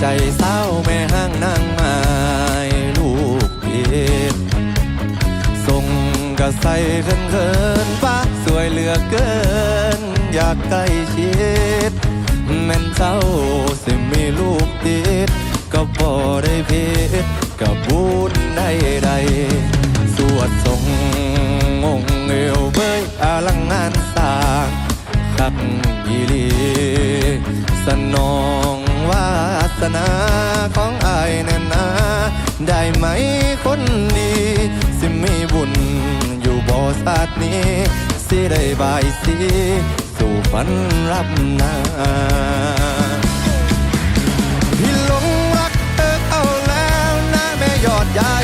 ใจเศร้าแม่ห้างนางไม้ลูกเพชรส่งกระใสเขินเขินฟ้าสวยเหลือเกิน อยากใกล้ชิดแม่นเจ้าสิมีลูกติดก็พอได้เพชรกับบุญได้ใดสวดทรงองเอวเบยอาลังงานสร้างคักอีลีสนอง นาของอายแน่นาได้ไหมคนดี สิมีบุญอยู่บ่ศาสตร์นี้ สิได้บายสีสู่ฝันรับนาพี่หลงรักเธอเอาแล้วนะแม่ยอดใหญ่